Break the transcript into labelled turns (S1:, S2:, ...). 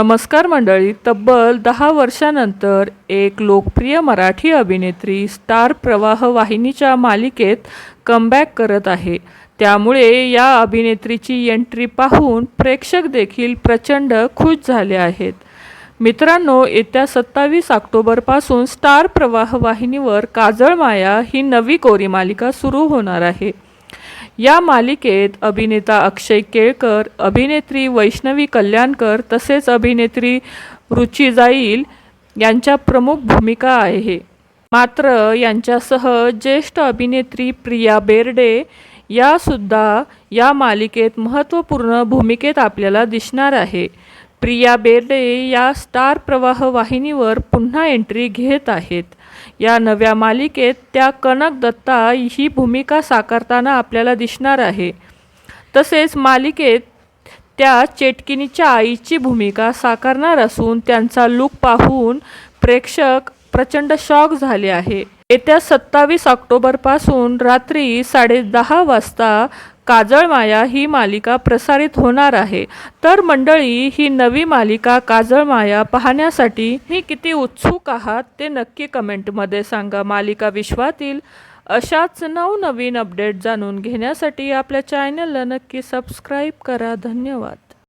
S1: नमस्कार मंडळी तब्बल दहा वर्षानंतर एक लोकप्रिय मराठी अभिनेत्री स्टार प्रवाह वाहिनीच्या मालिकेत कमबॅक करत आहे. त्यामुळे या अभिनेत्रीची एंट्री पाहून प्रेक्षक देखील प्रचंड खुश झाले आहेत. मित्रांनो येत्या सत्तावीस ऑक्टोबरपासून स्टार प्रवाह वाहिनीवर काजळ माया ही नवी कोरी मालिका सुरू होणार आहे. या मालिकेत अभिनेता अक्षय केळकर अभिनेत्री वैष्णवी कल्याणकर तसेच अभिनेत्री रुची जाईल यांच्या प्रमुख भूमिका आहे. मात्र यांच्यासह ज्येष्ठ अभिनेत्री प्रिया बेर्डे यासुद्धा या मालिकेत महत्त्वपूर्ण भूमिकेत आपल्याला दिसणार आहे. प्रिया बेर्डे या स्टार प्रवाह वाहिनीवर पुन्हा एंट्री घेत आहेत. या नव्या मालिकेत त्या कनक दत्ता ही भूमिका साकारताना आपल्याला दिसणार आहे. तसेच मालिकेत त्या चेटकिनीच्या आईची भूमिका साकारणार असून त्यांचा लूक पाहून प्रेक्षक प्रचंड शॉक झाले आहे. येत्या सत्तावीस ऑक्टोबरपासून रात्री साडे दहा वाजता काजळ माया ही मालिका प्रसारित होणार आहे. तर मंडळी ही नवी मालिका काजळ माया पाहण्यासाठी ही किती उत्सुक आहात ते नक्की कमेंटमध्ये सांगा. मालिका विश्वातील अशाच नवनवीन अपडेट जाणून घेण्यासाठी आपल्या चॅनलला नक्की सबस्क्राईब करा. धन्यवाद.